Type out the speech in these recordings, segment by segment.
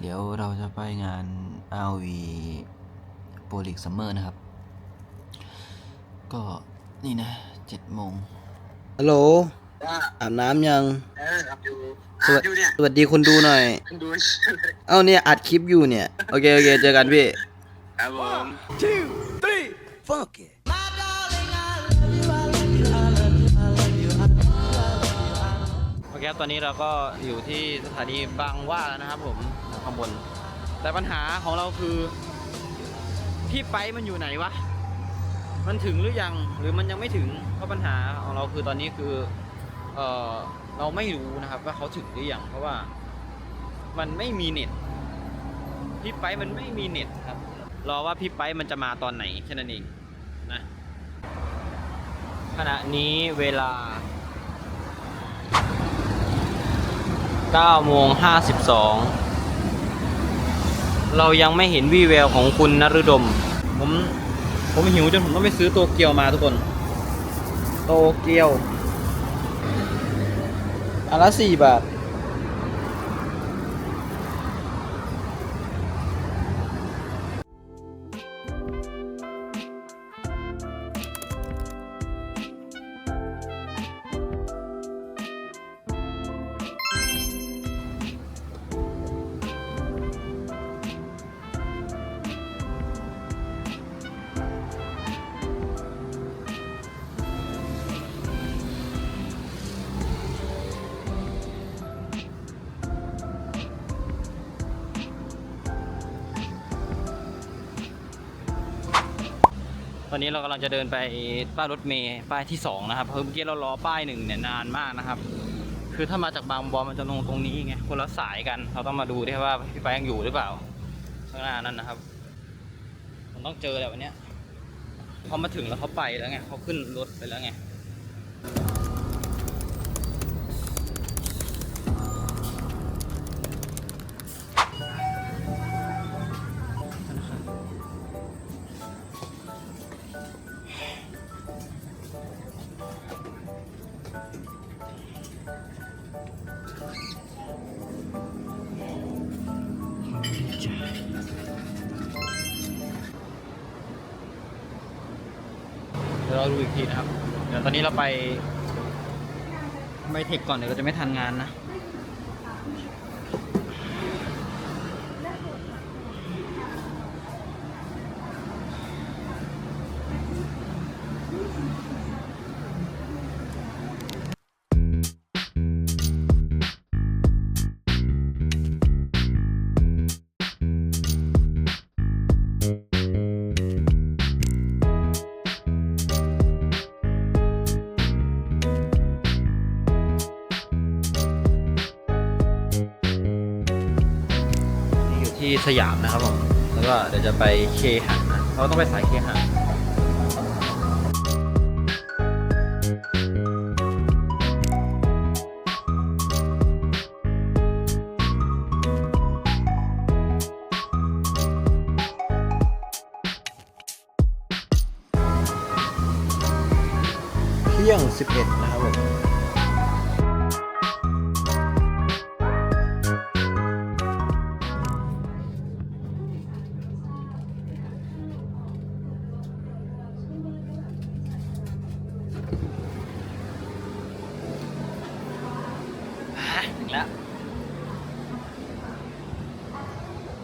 เดี๋ยวเราจะไปงาน RV โปรลิกซัมเมอร์นะครับ ก็นี่นะเจ็ดโมงฮัลโหลว่าอาบน้ำยังเอออับอยู่สอัวัสบอยู่เนี่ยสวัสดีคนดูหน่อย ดูเอ้าเนี่ยอัดคลิปอยู่เนี่ย โอเค โอเค เจอกันพี่ครับผมโอเคครับตอนนี้เราก็อยู่ที่สถานีบางหว่าแล้วนะครับผม ข้างบน แต่ปัญหาของเราคือพี่ไปมันอยู่ไหนวะ มันถึงหรือยังหรือมันยังไม่ถึงเพราะปัญหาของเราคือตอนนี้คือ เออเราไม่รู้นะครับ ว่าเขาถึงหรือยังเพราะว่า มันไม่มีเน็ตพี่ไปมันไม่มีเน็ตครับ รอว่าพี่ไปมันจะมาตอนไหนแค่นั้นเองนะขณะนี้เวลา9โมง52 เรายังไม่เห็นวี่แววของคุณนฤดม ผมผมหิวจนผมต้องไปซื้อโตเกียวมาทุกคน โตเกียวอันละสี่บาท อนนี้เรากำลังจะเดินไปป้ายรถเมย์ป้ายที่สองนะครับเพราะเมื่อกี้เรารอป้ายหนึ่งเนี่ยนานมากนะครับ คือถ้ามาจากบางบอมันจะลงตรงนี้ไงคนละสายกัน เราต้องมาดูด้วยว่าพี่ไปยังอยู่หรือเปล่าข้างหน้านั่นนะครับมันต้องเจอแล้ววันนี้พอมาถึงแล้วเขาไปแล้วไงเขาขึ้นรถไปแล้วไง ดูอีกทีนะครับ เดี๋ยวตอนนี้เราไปไปเทคก่อนเดี๋ยวเราจะไม่ทันงานนะ สยามนะครับผม แล้วก็เดี๋ยวจะไปเคหะนะเราต้องไปสายเคหะ แล้ว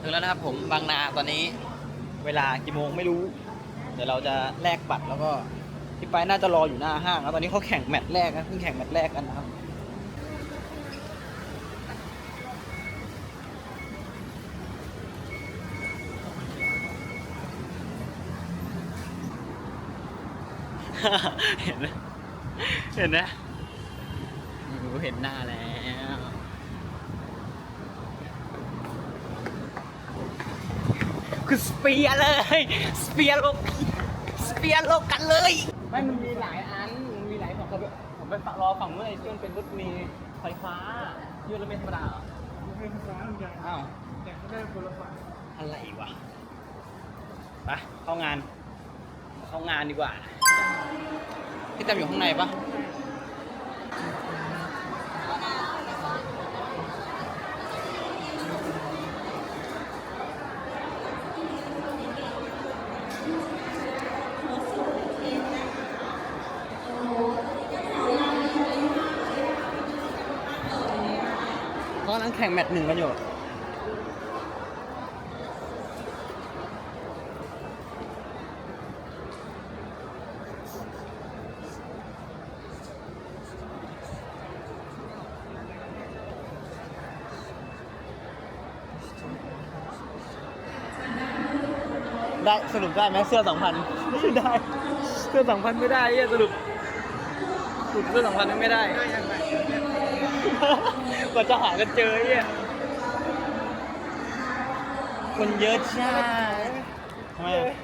ถึงแล้วนะครับผมบางนาตอนนี้ เวลากี่โมงไม่รู้ เดี๋ยวเราจะแลกบัตรแล้วก็พี่ไปน่าจะรออยู่หน้าห้างแล้วตอนนี้เขาแข่งแมตช์แรกนะเพิ่งแข่งแมตช์แรกกันนะครับเห็นไหมเห็นไหม เห็นหน้าแล้ว คือสเปียร์เลย สเปียร์โลกสเปียร์โลกกันเลย ไม่มันมีหลายอัน มันมีหลายฝั่งผมไปผมไปรอฝั่งนู้นไอ้ที่มันเป็นรถเมล์ไฟฟ้าที่รถเมล์ธรรมดาเหรอไม่ไฟฟ้าเหมือนกันอ้าวแต่เขาได้คนละฝั่งอะไรวะไปเข้างาน เข้างานดีกว่าพี่แตมอยู่ข้างในปะ แข่งแมตช์หนึ่งกันอยู่ได้สรุปได้ไหมเสื้อสองพันไม่ได้ เสื้อสองพันไม่ได้เยสรุปสรุปเสื้อสองพันไม่ได้ กว่าจะหากันเจอเหี้ยคนเยอะช่ทำไมอะ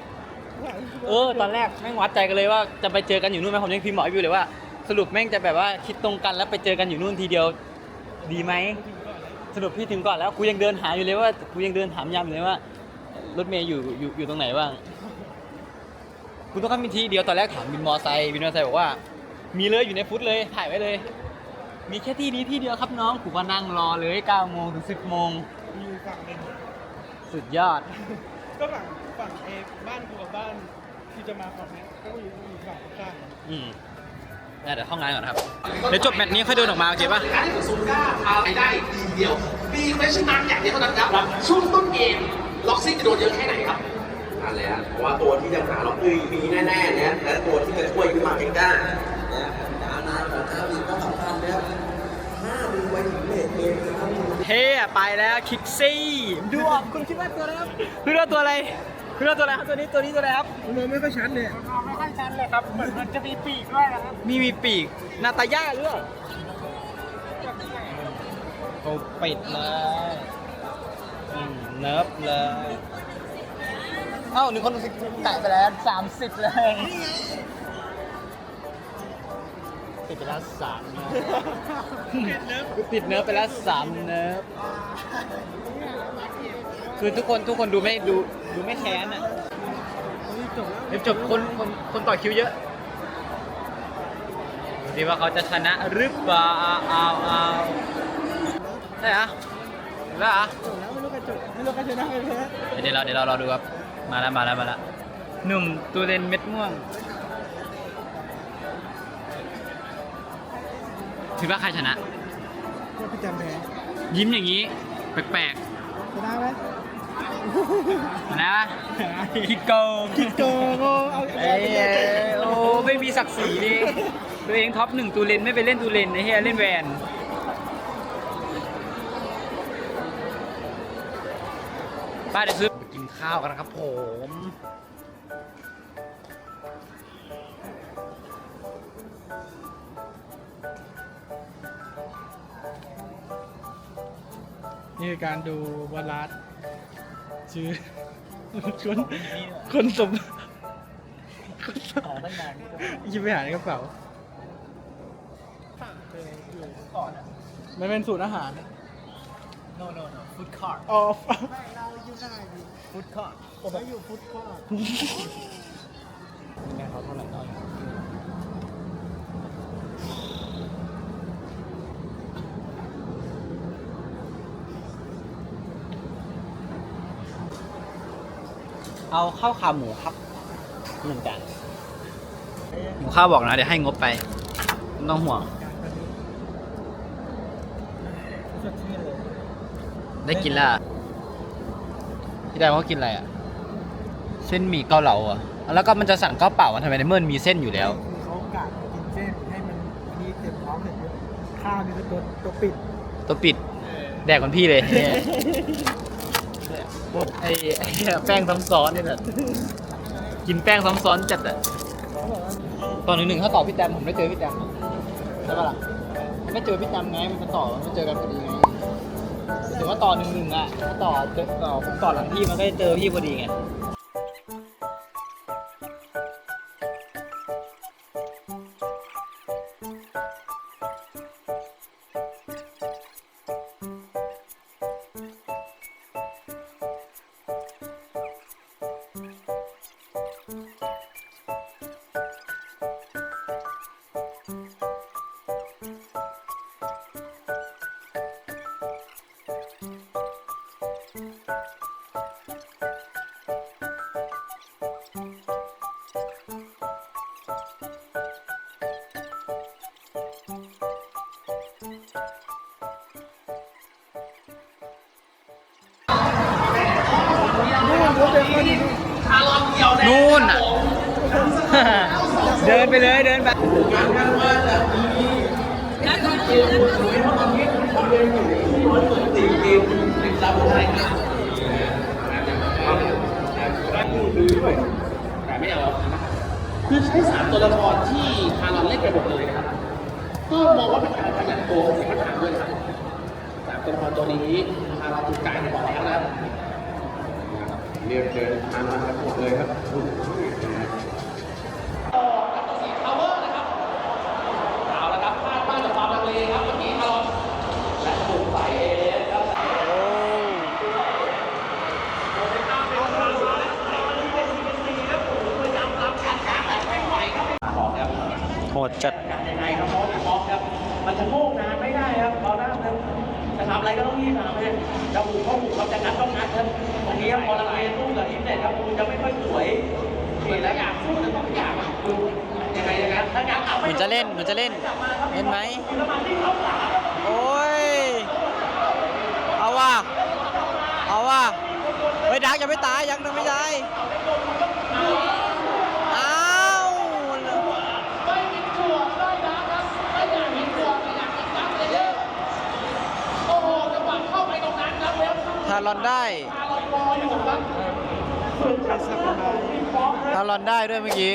เออตอนแรกแม่งวัดใจกันเลยว่าจะไปเจอกันอยู่นู่นไหมผมยังพิมพ์หมออยู่เลยว่า สรุปแม่งจะแบบว่าคิดตรงกันแล้วไปเจอกันอยู่นู่นทีเดียว ดีไหมสรุปพี่ถึงก่อนแล้วกูยังเดินหาอยู่เลยว่ากูยังเดินถามยามอยู่เลยว่ารถเมย์อยู่อยู่อยู่ตรงไหนบ้างกูต้องการมีทีเดียวตอนแรกถามวินมอไซค์วินมอไซค์บอกว่า มีเลยอยู่ในฟุตเลยถ่ายไว้เลย มีแค่ที่นี้ที่เดียวครับน้องกูก็นั่งรอเลย9โมงถึง10โมงมีอยู่ฝั่งหนึ่งสุดยอด ก็ฝั่งฝั่งเอบ้านกูกับบ้านที่จะมาฝั่งเนี้ยก็อยู่อยู่ฝั่งข้างอืมเดี๋ยวเข้างานก่อนครับ เดี๋ยวจบแมตช์นี้ค่อยเดินออกมาโอเคป่ะการที่ซูก้าพาไปได้ทีมเดียวมีเควชั่นมาร์กอย่างเดียวเท่านั้นครับ ช่วงต้นเกมล็อกซี่จะโดนเยอะแค่ไหนครับนั่นแหละฮะเพราะว่าตัวที่จะหาล็อกคือมีแน่ๆนะและตัวที่จะช่วยขึ้นมาเป็นก้านะดานาของเท้าอีกก็สำคัญนะครับห้าดึงไว้ถึง เลทเกมนะครับเท่อะไปแล้วคิกซี่ดูออกคุณคิดว่าตัวอะไรครับคุณว่าตัวอะไรคุณว่าตัวอะไรครับตัวนี้ตัวนี้ตัวอะไรครับมองไม่ค่อยชัดเลยมองไม่ค่อยชัดเลยครับเหมือนมันจะมีปีกด้วยนะครับมีมีปีกนาตาย่าหรือเปล่าโอ้ปิดเลยอืมเนิร์ฟเลยเอ้าหนึ่งคนแตะไปแล้วสามสิบเลย ติดไปแล้วสามเนิร์ฟติดเนิร์ฟไปแล้วสามเนิร์ฟคือทุกคนทุกคนดูไม่ดูดูไม่แค้นอะจบแล้วเดี๋ยวจบคนคนคนต่อคิวเยอะดูสิว่าเขาจะชนะหรือเปล่าเอาเอาได้เหรอะได้เหรอะจบแล้วไม่รู้ใครจบไม่รู้ใครชนะใครแพ้เดี๋ยวเราเดี๋ยวเรารอดูครับมาแล้วมาแล้วมาแล้วหนุ่มตูเรนเม็ดม่วง คิดว่าใครชนะ ก็พี่จำแพ้ยิ้มอย่างนี้ แปลกชนะไหมๆชนะปะคิดโกงคิดโกงโอ้เอาเอ้ยโอ้ไม่มีศักดิ์ศรีดิตัวเองท็อปหนึ่งตูเลนไม่ไปเล่นตูเลนไอ้เหี้ยเล่นแวนป้าเดี๋ยวซื้อไปกินข้าวกันนะครับผม นี่คือการดูบอลลัสชื่อ คนคนสมคนสมยิบไปหาในกระเป๋ามันเป็นสูตรอาหาร no no no food c a r t อ๋อ food c a r t ผมอยู่ฟุตคอร์แม่เขาเท่าไหร่เเอาข้าวขาหมูครับหนึ่งจานหมูข้าวบอกนะเดี๋ยวให้งบไปไม่ต้องห่วงสดชื่นเลยได้กินแล้วอะพี่ได้ว่ากินอะไรอะ เส้นหมี่เกาเหลาอะ แล้วก็มันจะสั่งข้าวเปล่าอะทำไมในเมื่อมันมีเส้นอยู่แล้วคือเขากะกินเส้นให้มันอันนี้เต็มท้องเสร็จปุ๊บข้าวนี่คือตัวตัวปิด ตัวปิด แดกคนพี่เลย พวกไอ้ไอ้แป้งซ้ำซ้อนนี่แหละกินแป้งซ้ำซ้อนจัดอะตอนหนึ่งหนึ่งถ้าต่อพี่แตมผมได้เจอพี่แตมใช่ปะล่ะไม่เจอพี่แตมไงมันจะต่อมันไม่เจอกันพอดีไงถือว่าต่อหนึ่งหนึ่งอะถ้าต่อเจอต่อผมต่อหลังพี่มันก็จะเจอพี่พอดีไง เกมในกีฬาบอลไทยครับแต่ไม่เอาคือใช้สามตัวละครที่คารอนเล่นไปหมดเลยนะครับ ก็มองว่าเป็นการประหยัดตัวของทีมทหารด้วยนะครับสามตัวละครตัวนี้คารอนถูกจ่ายไปก่อนแล้วนะครับ เรียนเดินทางมาทั้งหมดเลยครับสีทาวเหไม่นูจะเล่นหนูจะเล่น เล่นไหม โอ้ย เอาว่ะ เอาว่ะ เฮ้ยดักยังไม่ตายยังยังไม่ตายอ้าวไม่มีถั่วได้นะครับไม่อยากเห็นถั่วไม่อยากเห็นน้ำเลยเด้อโอ้โหจังหวะเข้าไปตรงนั้นครับแล้วทารอนได้คารอนรออยู่ครับทารอนได้ด้วยเมื่อกี้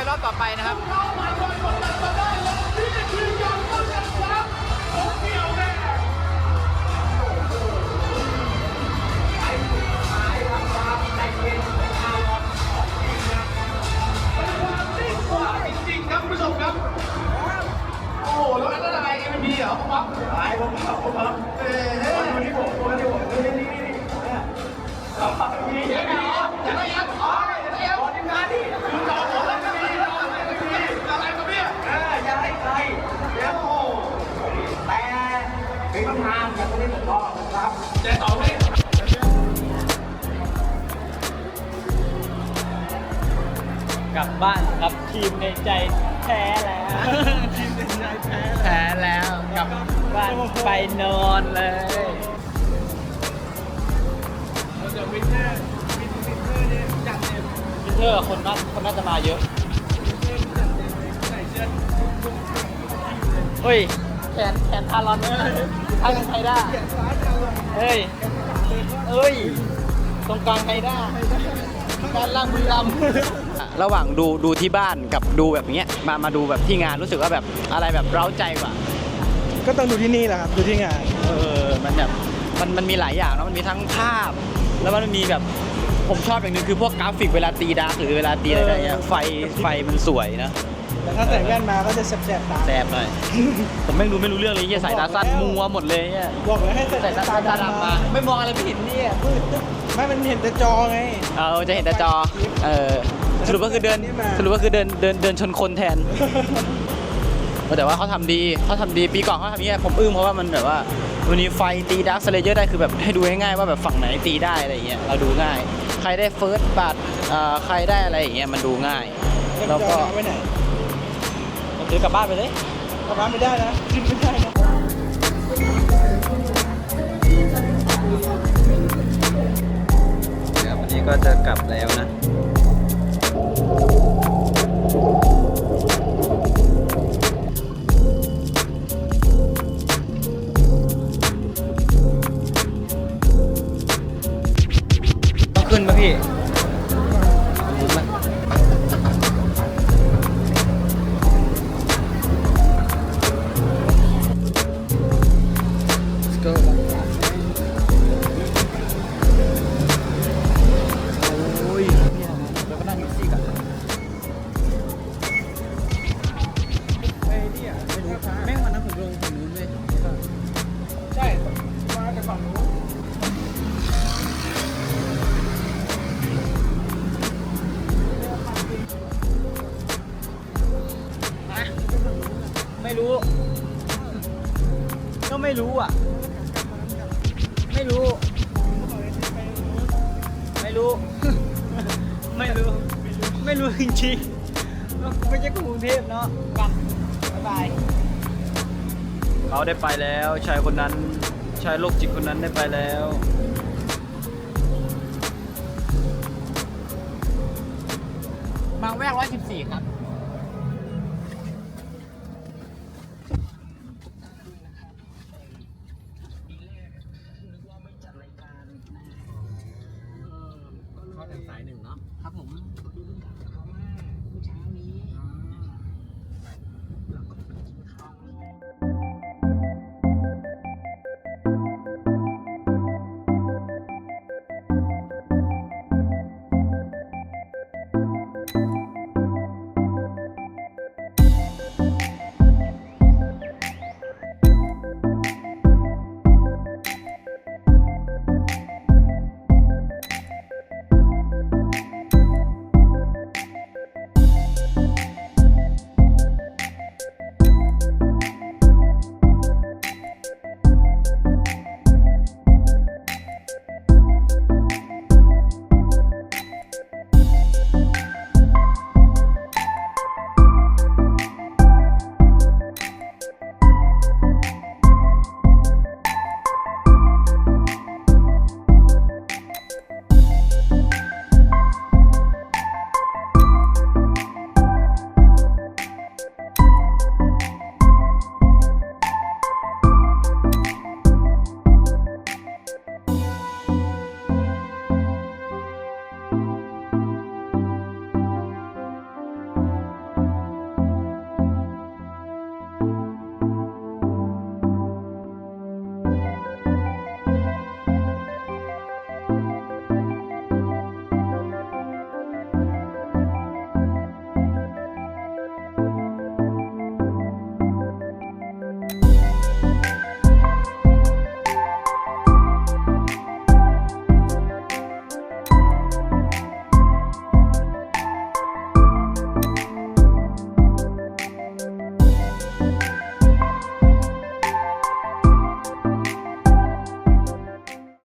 ไปรอบต่อไปนะครับ กลับบ้านครับทีมในใจแพ้แล้วทีมในใจแพ้แพ้แล้วกลับบ้านไปนอนเลยเดี๋ยววินเทอร์วินวินเทอร์เนี่ยจัดเต็มวินเทอร์คนน่าคนน่าจะมาเยอะเฮ้ยแขนแขนทารอนเลยทางไทยได้าเฮ้ยเอ้ยตรงกลางไทยได้ด้านล่างบุรีรัมย์ ระหว่างดูดูที่บ้านกับดูแบบเนี้ยมามาดูแบบที่งานรู้สึกว่าแบบอะไรแบบเร้าใจกว่า ก็ต้องดูที่นี่แหละครับ ดูที่งาน เออมันแบบมันมันมีหลายอย่างเนอะมันมีทั้งภาพ แล้วมันมีแบบผมชอบอย่างหนึงคือพวกกราฟิกเวลาตีดาร์กหรือเวลาตีอะไรเงี้ยไฟไฟมันสวยนะ แต่ถ้าใส่แว่นมาก็จะแสบๆตา แสบหน่อย ผมไม่รู้ไม่รู้เรื่องเลยเหียสายตาสั้นมัวหมดเลยเนี่ยบอกเลยให้ใส่ใส่ตาตาดำมา ไม่มองอะไรไม่เห็นเนี่ยมืดตึ๊บไม่มันเห็นแต่จอไง เออจะเห็นแต่จอ เออ สรุปก็คือเดินนี่มาสรุปก็คือเดินเดินเดินชนคนแทน แต่ว่าเขาทำดีเขาทำดีปีก่อนเขาทำอย่างเงี้ยผมอึ้งเพราะว่ามันแบบว่าวันนี้ไฟตีดาร์คสเลเยอร์ได้คือแบบให้ดูง่ายๆว่าแบบฝั่งไหนตีได้อะไรอย่างเงี้ยเราดูง่าย ใครได้เฟิร์สบัตใครได้อะไรอย่างเงี้ยมันดูง่ายแล้วก็จอไว้ไหนถือกลับบ้านไปเลยกลับบ้านไม่ได้นะขึ้นไม่ได้นะครับวันนี้ก็จะกลับแล้วนะ พี่ ไม่รู้อะ ไม่รู้ ไม่รู้ ไม่รู้ ไม่รู้จริงๆไม่ใช่กรุงเทพเนาะกันบ๊ายบายเขาได้ไปแล้วชายคนนั้นชายโรคจิตคนนั้นได้ไปแล้วบางแวกร้อยสิบสี่ครับ